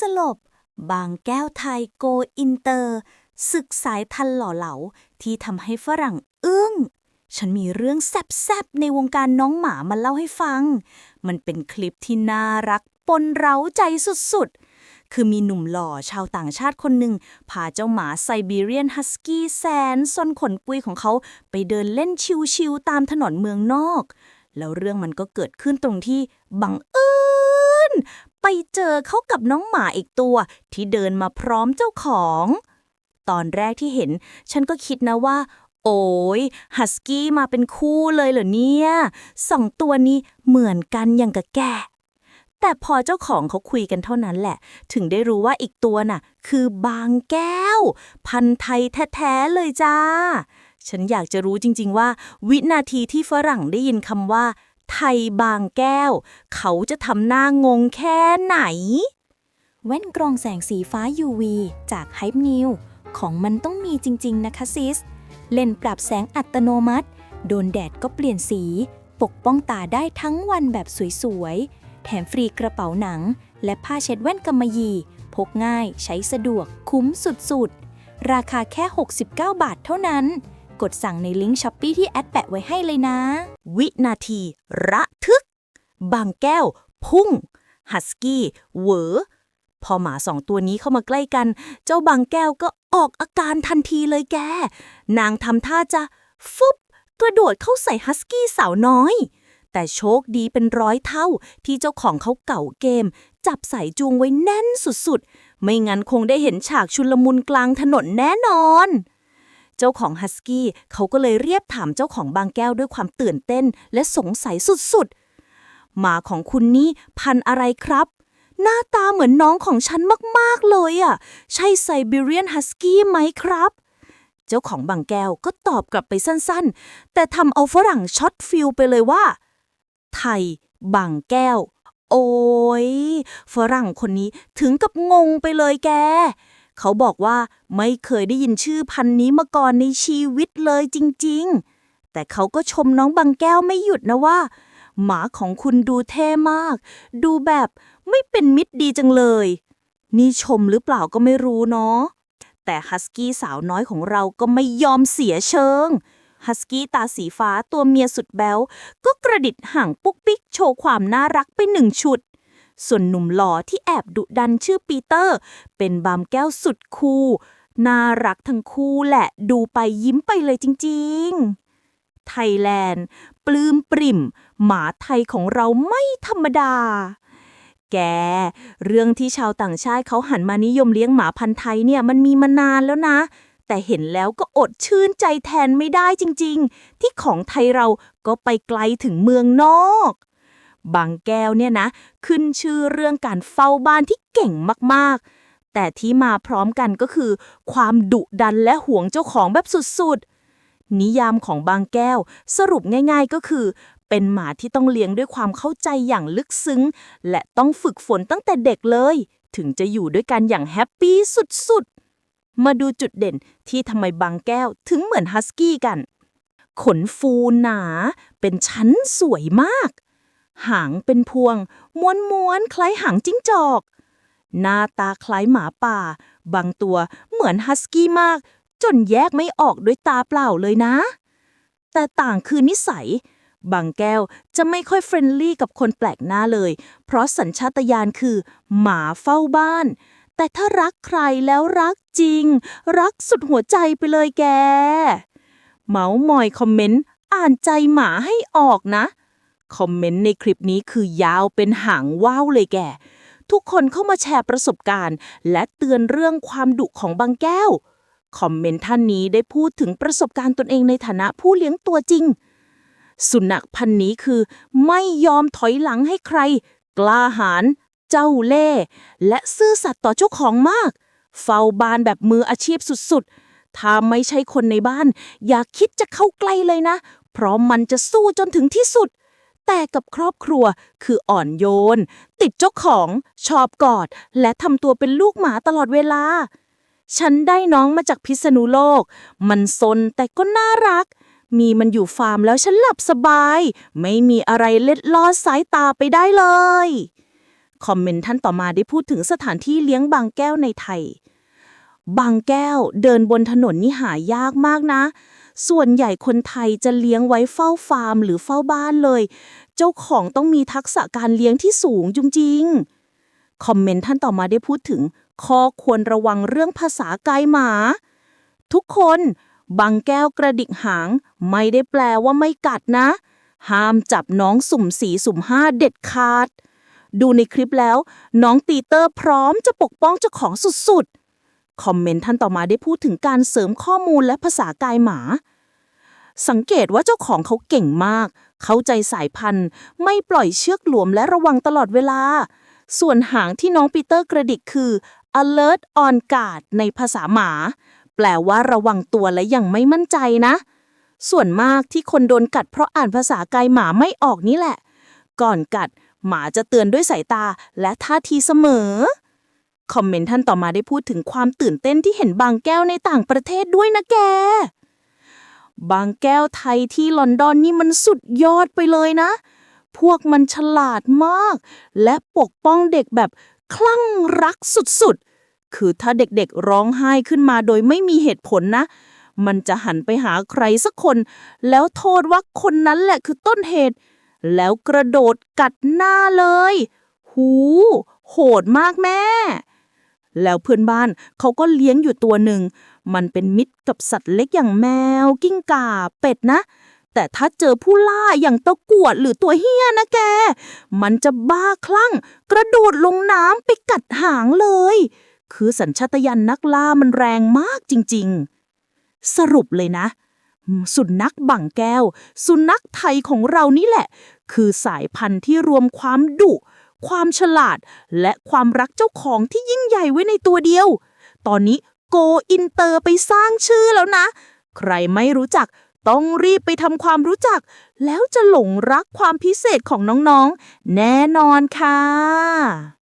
สลบบางแก้วไทยโกอินเตอร์ศึกสายทันหล่อเหลาที่ทำให้ฝรั่งอึ้ง ฉันมีเรื่องแซบๆ ในวงการน้องหมามาเล่าให้ฟัง มันเป็นคลิปที่น่ารักปนเร้าใจสุดๆ คือมีหนุ่มหล่อชาวต่างชาติคนหนึ่งพาเจ้าหมาไซบีเรียนฮัสกี้แสนซนขนปุยของเขาไปเดินเล่นชิวๆตามถนนเมืองนอก แล้วเรื่องมันก็เกิดขึ้นตรงที่บังเอิญ ไปเจอเขากับน้องหมาอีกตัว ที่เดินมาพร้อมเจ้าของ ตอนแรกที่เห็น ฉันก็คิดนะว่า โอ้ยฮัสกี้มาเป็นคู่เลยเหรอเนี่ยสองตัวนี้เหมือนกันอย่างกับแกแต่พอเจ้าของเขาคุยกันเท่านั้นแหละ ถึงได้รู้ว่าอีกตัวน่ะ คือบางแก้ว พันธุ์ไทยแท้ ๆ เลยจ้า ฉันอยากจะรู้จริง ๆ ว่า วินาทีที่ฝรั่งได้ยินคำว่า ไทยบางแก้ว เขาจะทำหน้างงแค่ไหน แว่นกรองแสงสีฟ้า UV จาก Hype New ของมันต้องมีจริง ๆ นะคะซิส เล่นปรับแสงอัตโนมัติ โดนแดดก็เปลี่ยนสี ปกป้องตาได้ทั้งวันแบบสวยๆ แถมฟรีกระเป๋าหนัง และผ้าเช็ดแว่นกำมะหยี่ พกง่ายใช้สะดวกคุ้มสุดๆ ราคาแค่ 69 บาทเท่านั้น กดสั่งในลิงก์ช้อปปีที่แอดแปะไว้ให้เลยนะ วินาที ระทึก บางแก้ว พุ่ง ฮัสกี้เหวอพอหมาสองตัวนี้เข้ามาใกล้กัน เจ้าบางแก้วก็ออกอาการทันทีเลยแก นางทำท่าจะ ฟุบ กระโดดเข้าใส่ฮัสกี้สาวน้อย แต่โชคดีเป็นร้อยเท่าที่เจ้าของเขาเก่าเกม จับสายจูงไว้แน่นสุดๆ ไม่งั้นคงได้เห็นฉากชุลมุนกลางถนนแน่นอน เจ้าของฮัสกี้เขาก็เลยเรียบถามเจ้าของบางแก้วด้วยความตื่นเต้น และสงสัยสุดๆ หมาของคุณนี่พันอะไรครับ หน้าตาเหมือนน้องของฉันมากๆเลยอะ ใช่ไซบีเรียนฮัสกี้ไหมครับ เจ้าของบางแก้วก็ตอบกลับไปสั้นๆ แต่ทำเอาฝรั่งช็อตฟิลไปเลยว่า ไทยบางแก้ว โอ้ยฝรั่งคนนี้ถึงกับงงไปเลยแก เขาบอกว่าไม่เคยได้ยินชื่อพันธุ์นี้มาก่อนในชีวิตเลยจริงๆ แต่เขาก็ชมน้องบางแก้วไม่หยุดนะว่า หมาของคุณดูเท่มาก ดูแบบไม่เป็นมิตรดีจังเลย นี่ชมหรือเปล่าก็ไม่รู้เนาะแต่ฮัสกี้สาวน้อยของเราก็ไม่ยอมเสียเชิงฮัสกี้ตาสีฟ้าตัวเมียสุดแบ๊วก็กระดิษห่างปุ๊กปิ๊กโชว์ความน่ารักไปหนึ่งชุด ส่วนหนุ่มหล่อที่แอบดุดันชื่อปีเตอร์ เป็นบามแก้วสุดคูลน่ารักทั้งคู่แหละดูไปยิ้มไปเลยจริงๆ ไทยแลนด์ ปลื้มปริ่ม หมาไทยของเราไม่ธรรมดา แก เรื่องที่ชาวต่างชาติเขาหันมานิยมเลี้ยงหมาพันธุ์ไทยเนี่ยมันมีมานานแล้วนะ แต่เห็นแล้วก็อดชื่นใจแทนไม่ได้จริงๆ ที่ของไทยเราก็ไปไกลถึงเมืองนอก บางแก้วเนี่ยนะ ขึ้นชื่อเรื่องการเฝ้าบ้านที่เก่งมากๆ แต่ที่มาพร้อมกันก็คือ ความดุดันและห่วงเจ้าของแบบสุดๆ นิยามของบางแก้วสรุปง่าย ๆก็คือ เป็นหมาที่ต้องเลี้ยงด้วยความเข้าใจอย่างลึกซึ้ง และต้องฝึกฝนตั้งแต่เด็กเลย ถึงจะอยู่ด้วยกันอย่างแฮปปี้สุดๆ มาดูจุดเด่นที่ทำไมบางแก้วถึงเหมือนฮัสกี้กัน ขนฟูหนา เป็นชั้นสวยมาก หางเป็นพวง ม้วนๆ คล้ายหางจิ้งจอก หน้าตาคล้ายหมาป่า บางตัวเหมือนฮัสกี้มาก จนแยกไม่ออกด้วยตาเปล่าเลยนะ แต่ต่างคือนิสัย บางแก้วจะไม่ค่อยเฟรนลี่กับคนแปลกหน้าเลย เพราะสัญชาตญาณคือ หมาเฝ้าบ้าน แต่ถ้ารักใครแล้วรักจริง รักสุดหัวใจไปเลยแก เมาส์มอยคอมเมนต์ อ่านใจหมาให้ออกนะ คอมเมนต์ในคลิปนี้คือยาวเป็นหางว่าวเลยแก ทุกคนเข้ามาแชร์ประสบการณ์ และเตือนเรื่องความดุของบางแก้ว คอมเมนต์ท่านนี้ได้พูดถึงประสบการณ์ตนเองในฐานะผู้เลี้ยงตัวจริง สุนัขพันธุ์นี้คือไม่ยอมถอยหลังให้ใคร กล้าหาญเจ้าเล่ห์และซื่อสัตย์ต่อเจ้าของมาก เฝ้าบ้านแบบมืออาชีพสุดๆ ถ้าไม่ใช่คนในบ้าน อย่าคิดจะเข้าใกล้เลยนะ เพราะมันจะสู้จนถึงที่สุด แต่กับครอบครัวคืออ่อนโยน ติดเจ้าของ ชอบกอด และทำตัวเป็นลูกหมาตลอดเวลา ฉันได้น้องมาจากพิษณุโลก มันซนแต่ก็น่ารัก มีมันอยู่ฟาร์มแล้วฉันหลับสบาย ไม่มีอะไรเล็ดลอดสายตาไปได้เลย คอมเมนต์ท่านต่อมาได้พูดถึงสถานที่เลี้ยงบางแก้วในไทย บางแก้วเดินบนถนนนี่หายากมากนะ ส่วนใหญ่คนไทยจะเลี้ยงไว้เฝ้าฟาร์มหรือเฝ้าบ้านเลย เจ้าของต้องมีทักษะการเลี้ยงที่สูงจริงๆ คอมเมนต์ท่านต่อมาได้พูดถึง ข้อควรระวังเรื่องภาษากายหมา ทุกคนบางแก้วกระดิกหาง ไม่ได้แปลว่าไม่กัดนะ ห้ามจับน้องสุ่มสี่สุ่มห้าเด็ดขาด ดูในคลิปแล้ว น้องตีเตอร์พร้อมจะปกป้องเจ้าของสุดๆ คอมเมนต์ท่านต่อมาได้พูดถึงการเสริมข้อมูลและภาษากายหมา สังเกตว่าเจ้าของเขาเก่งมาก เข้าใจสายพันธุ์ ไม่ปล่อยเชือกหลวมและระวังตลอดเวลา ส่วนหางที่น้องปีเตอร์กระดิกคือ alert on guard ในภาษาหมา แปลว่าระวังตัวและยังไม่มั่นใจนะ ส่วนมากที่คนโดนกัดเพราะอ่านภาษากายหมาไม่ออกนี่แหละ ก่อนกัดหมาจะเตือนด้วยสายตาและท่าทีเสมอ คอมเมนต์ท่านต่อมาได้พูดถึงความตื่นเต้นที่เห็นบางแก้วในต่างประเทศด้วยนะแก บางแก้วไทยที่ลอนดอนนี่มันสุดยอดไปเลยนะ พวกมันฉลาดมาก และปกป้องเด็กแบบคลั่งรักสุดๆ คือถ้าเด็กๆร้องไห้ขึ้นมาโดยไม่มีเหตุผลนะ มันจะหันไปหาใครสักคน แล้วโทษว่าคนนั้นแหละคือต้นเหตุ แล้วกระโดดกัดหน้าเลย หู โหดมากแม่ แล้วเพื่อนบ้านเขาก็เลี้ยงอยู่ตัวหนึ่ง มันเป็นมิตรกับสัตว์เล็กอย่างแมว กิ้งก่า เป็ดนะ แต่ถ้าเจอผู้ล่าอย่างตะกวดหรือตัวเฮียนะแก มันจะบ้าคลั่ง กระโดดลงน้ำไปกัดหางเลย คือสัญชาตญาณนักล่ามันแรงมากจริง ๆ สรุปเลยนะ สุนัขบังแก้ว สุนัขไทยของเรานี่แหละ คือสายพันธุ์ที่รวมความดุ ความฉลาด และความรักเจ้าของที่ยิ่งใหญ่ไว้ในตัวเดียว ตอนนี้โกอินเตอร์ไปสร้างชื่อแล้วนะ ใครไม่รู้จักต้องรีบไปทำความรู้จัก แล้วจะหลงรักความพิเศษของน้องๆ แน่นอนค่ะ